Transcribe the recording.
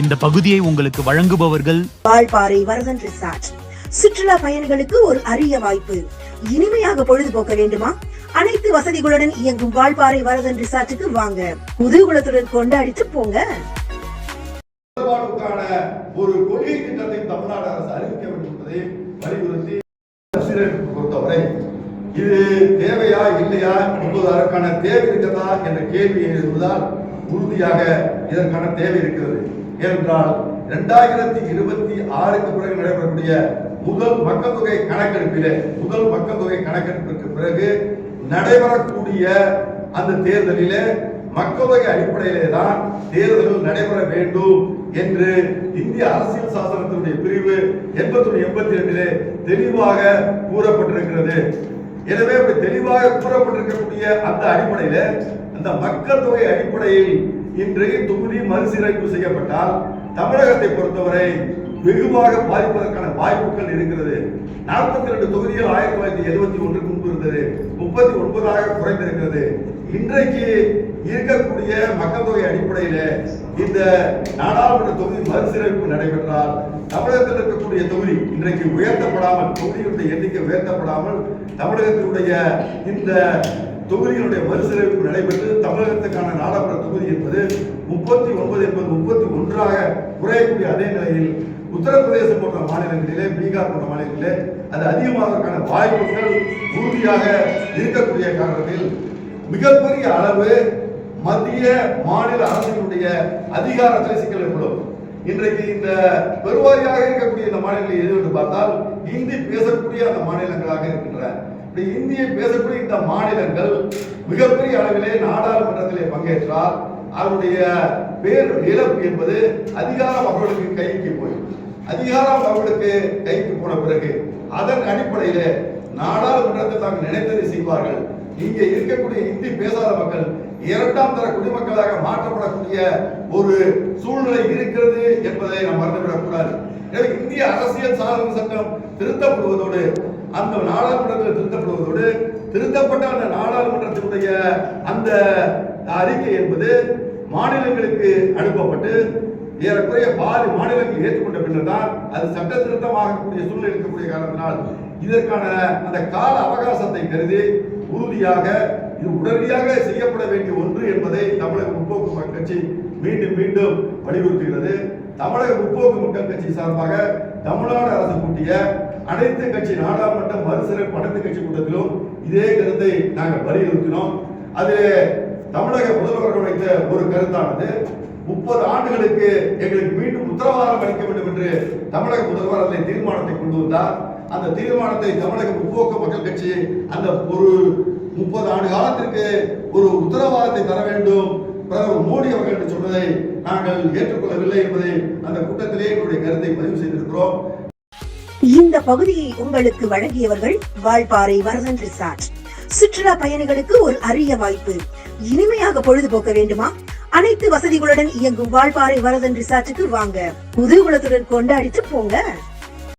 இந்த பகுதியை உங்களுக்கு வழங்குபவர்கள் வால்பாறை வரதன் ரிசார்ட். சுற்றுலா பயணிகளுக்கு ஒரு அரிய வாய்ப்பு. இனிமையாக பொழுதுபோக்க வேண்டுமா? அனைத்து வசதிகளுடன் இயங்கும் வால்பாறை வரதன் ரிசார்ட்டுக்கு வாங்க. குதூகுலத்துடன் கொண்டாடிட்டு போங்க. ஒரு கொள்கை திட்டத்தை தமிழ்நாடு அரசு அறிவிக்க வேண்டும் என்பதை வலியுறுத்தி அரசியலமைப்பு பொறுத்தவரை இது தேவையா இல்லையா இப்போது அதற்கான தேவை இருக்கிறதா என்ற கேள்வி எழுதுவதால் உறுதியாக இதற்கான தேவை இருக்கிறது. ஏனென்றால் இரண்டாயிரத்தி இருபத்தி ஆறுக்கு பிறகு நடைபெறக்கூடிய முதல் மக்கள் தொகை கணக்கெடுப்பிலே முதல் மக்கள் தொகை கணக்கெடுப்பிற்கு பிறகு நடைபெறக்கூடிய அந்த தேர்தலிலே மக்கள் தொகை அடிப்படையிலே தான் தேர்தல்கள் நடைபெற வேண்டும் என்று இந்திய அரசியல் சாசனத்தினுடைய பிரிவு எண்பத்தி எண்பத்தி ரெண்டிலே தெளிவாக கூறப்பட்டிருக்கிறது. எனவே அப்படி தெளிவாக கூறப்பட்டிருக்கக்கூடிய அந்த அடிப்படையில அந்த மக்கள் தொகை அடிப்படையில் இன்றைய தொகுதி மறுசீரமைப்பு செய்யப்பட்டால் தமிழகத்தை பொறுத்தவரை வெகுவாக பாதிப்பதற்கான வாய்ப்புகள் இருக்கிறது. நாற்பத்தி ரெண்டு தொகுதிகள் ஆயிரத்தி தொள்ளாயிரத்தி எழுபத்தி ஒன்றுக்கு முன்பு இருந்தது. முப்பத்தி ஒன்பதாக குறைந்திருக்கிறது. இன்றைக்கு இருக்கக்கூடிய மக்கள் தொகை அடிப்படையில் இந்த நாடாளுமன்ற தொகுதி மறுசீரமைப்பு நடைபெற்றால் தமிழகத்தில் இருக்கக்கூடிய தொகுதி இன்றைக்கு உயர்த்தப்படாமல் தொகுதிகளுடைய எண்ணிக்கை உயர்த்தப்படாமல் தமிழகத்தினுடைய இந்த தொகுதிகளுடைய மறுசீரமைப்பு நடைபெற்று தமிழகத்துக்கான நாடாளுமன்ற என்பது முப்பத்தி ஒன்பது என்பது முப்பத்தி ஒன்றாக குறையக்கூடிய அதே நிலையில் உத்தரப்பிரதேசம் போன்ற மாநிலங்களிலே பீகார் போன்ற மாநிலங்களிலே அது அதிகமாவதற்கான வாய்ப்புகள் உறுதியாக இருக்கக்கூடிய காரணத்தில் மிகப்பெரிய அளவு மத்திய மாநில அரசுகளுடைய அதிகாரத்தில் சிக்கல் ஏற்படும். இன்றைக்கு இந்த பெருவாரியாக இருக்கக்கூடிய இந்த மாநிலங்கள் எது என்று பார்த்தால் இந்தி பேசக்கூடிய அந்த மாநிலங்களாக இருக்கின்றன. இந்தியை பேசக்கூடிய இந்த மாநிலங்கள் மிகப்பெரிய அளவிலே நாடாளுமன்றத்திலே பங்கேற்றால் அவருடைய பேர் இழப்பு என்பது அதிகாரம் அவர்களுக்கு கைக்கு போய் அதிகாரம் அவர்களுக்கு கைக்கு போன பிறகு அதன் அடிப்படையிலே நாடாளுமன்றத்தில் தாங்கள் நினைத்ததை செய்வார்கள். இங்கே இருக்கக்கூடிய இந்தி பேசாத மக்கள் இரண்டாம் தர குடிமக்களாக மாற்றப்படக்கூடிய ஒரு சூழ்நிலை இருக்கிறது என்பதை நாம் மறந்துவிடக்கூடாது எனவே இந்திய அரசியல் சாதன சட்டம் திருத்தப்படுவதோடு அந்த நாடாளுமன்றத்தில் திருத்தப்படுவதோடு திருத்தப்பட்ட அந்த நாடாளுமன்றத்தினுடைய அந்த அறிக்கை என்பது மாநிலங்களுக்கு அனுப்பப்பட்டு ஏறக்குறைய பாதி மாநிலங்கள் ஏற்றுக்கொண்ட பின்னர் தான் அது சட்ட திருத்தமாகக்கூடிய சூழ்நிலை இருக்கக்கூடிய காரணத்தினால் இதற்கான அந்த கால அவகாசத்தை கருதி உறுதியாக இது உடனடியாக செய்யப்பட வேண்டிய ஒன்று என்பதை தமிழக முற்போக்கு மக்கள் கட்சி மீண்டும் மீண்டும் வலியுறுத்துகிறது. தமிழக முற்போக்கு மக்கள் கட்சி சார்பாக தமிழ்நாடு அரசு கூட்டிய அனைத்து கட்சி நாடாளுமன்ற மறுசிறப்பு அனைத்து கட்சி கூட்டத்திலும் இதே கருத்தை நாங்கள் வலியுறுத்தினோம். அது தமிழக முதல்வர்கள் வைத்த ஒரு கருத்தானது முப்பது ஆண்டுகளுக்கு எங்களுக்கு மீண்டும் உத்தரவாதம் அளிக்க வேண்டும் என்று தமிழக முதல்வர் அதில் தீர்மானத்தை கொண்டு வந்தார். அந்த தீர்மானத்தை தமிழக முற்போக்கு மக்கள் கட்சி அந்த ஒரு முப்பது ஆண்டு காலத்திற்கு ஒரு உத்தரவாதத்தை தர வேண்டும் பிரதமர் மோடி அவர்கள் என்று சொன்னதை நாங்கள் ஏற்றுக்கொள்ளவில்லை என்பதை அந்த கூட்டத்திலே எங்களுடைய கருத்தை பதிவு செய்திருக்கிறோம். இந்த பகுதியை உங்களுக்கு வழங்கியவர்கள் வால்பாறை வரதன் ரிசார்ட் சுற்றுலா பயணிகளுக்கு ஒரு அரிய வாய்ப்பு. இனிமையாக பொழுதுபோக்க வேண்டுமா? அனைத்து வசதிகளுடன் இயங்கும் வாழ்பாறை வரதன் ரிசார்ட்டுக்கு வாங்க. குதூகுலத்துடன் கொண்டாடிட்டு போங்க.